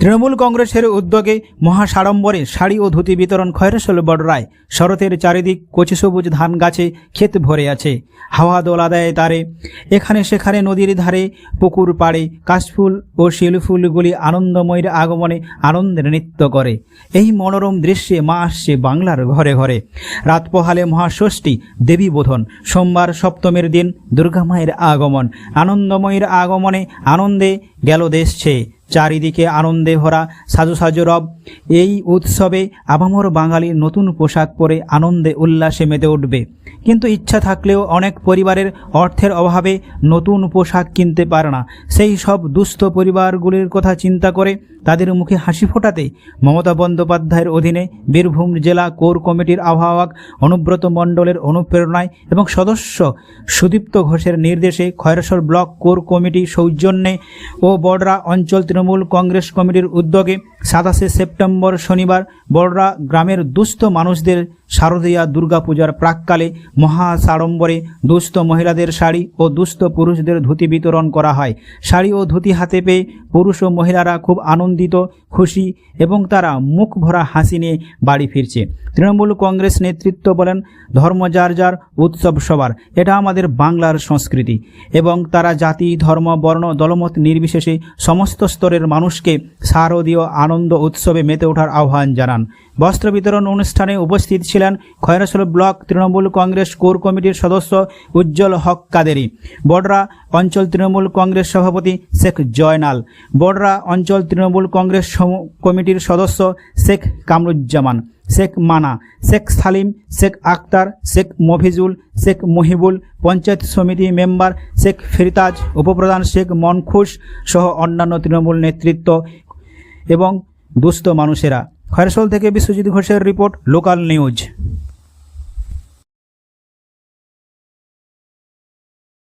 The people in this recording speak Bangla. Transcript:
তৃণমূল কংগ্রেসের উদ্যোগে মহাসাড়ম্বরে শাড়ি ও ধুতি বিতরণ খয়রসল বড়রায় শরতের চারিদিক কচি সবুজ ধান গাছে ক্ষেত ভরে আছে। হাওয়া দোলা দেয় তারে, এখানে সেখানে নদীর ধারে, পুকুর পাড়ে কাশফুল ও শিলফুলগুলি আনন্দময়ীর আগমনে আনন্দের নৃত্য করে। এই মনোরম দৃশ্যে মা আসছে বাংলার ঘরে ঘরে। রাত পোহালে মহাষষ্ঠী, দেবী বোধন। সোমবার সপ্তমীর দিন দুর্গা মায়ের আগমন। আনন্দময়ীর আগমনে আনন্দে গেল দেশ চারিদিকে আনন্দে ভরা, সাজু সাজু রব। এই উৎসবে আবামর বাঙালি নতুন পোশাক পরে আনন্দে উল্লাসে মেতে উঠবে। কিন্তু ইচ্ছা থাকলেও অনেক পরিবারের অর্থের অভাবে নতুন পোশাক কিনতে পারে না। সেই সব দুস্থ পরিবারগুলির কথা চিন্তা করে তাদের মুখে হাসি ফোটাতে মমতা বন্দ্যোপাধ্যায়ের অধীনে বীরভূম জেলা কোর কমিটির আহ্বায়ক অনুব্রত মণ্ডলের অনুপ্রেরণায় এবং সদস্য সুদীপ্ত ঘোষের নির্দেশে খয়রসর ব্লক কোর কমিটি সৌজন্যে ও বড়রা অঞ্চল তৃণমূল কংগ্রেস কমিটির উদ্যোগে সাতাশে সেপ্টেম্বর শনিবার বড়রা গ্রামের দুস্থ মানুষদের শারদীয়া দুর্গাপূজার প্রাককালে মহা সাড়ম্বরে দুস্থ মহিলাদের শাড়ি ও দুস্থ পুরুষদের ধুতি বিতরণ করা হয়। শাড়ি ও ধুতি হাতে পেয়ে পুরুষ ও মহিলারা খুব আনন্দিত, খুশি এবং তারা মুখ ভরা হাসি নিয়ে বাড়ি ফিরছে। তৃণমূল কংগ্রেস নেতৃত্ব বলেন, ধর্ম যার যার, উৎসব সবার। এটা আমাদের বাংলার সংস্কৃতি। এবং তারা জাতি, ধর্ম, বর্ণ, দলমত নির্বিশেষে সমস্ত স্তরের মানুষকে শারদীয় আনন্দ উৎসবে মেতে ওঠার আহ্বান জানান। বস্ত্র বিতরণ অনুষ্ঠানে উপস্থিত ছিলেন Khoyrasol block Trinamool Congress core কমিটির সদস্য উজ্জ্বল হক কাদেরি, বড়রা অঞ্চল তৃণমূল কংগ্রেস সভাপতি শেখ জয়নাল, বড়রা অঞ্চল তৃণমূল কংগ্রেস কমিটির সদস্য শেখ কামরুজ্জামান, শেখ মানা, শেখ সালিম, শেখ আক্তার শেখ মফিজুল, শেখ মহিবুল, পঞ্চায়েত সমিতি মেম্বার শেখ ফিরতাজ, উপপ্রধান শেখ মনখুশ সহ অন্যান্য তৃণমূল নেতৃত্ব এবং দুস্থ মানুষেরা। খয়রসল থেকে বিশ্বজিৎ ঘোষের রিপোর্ট লোকাল নিউজ।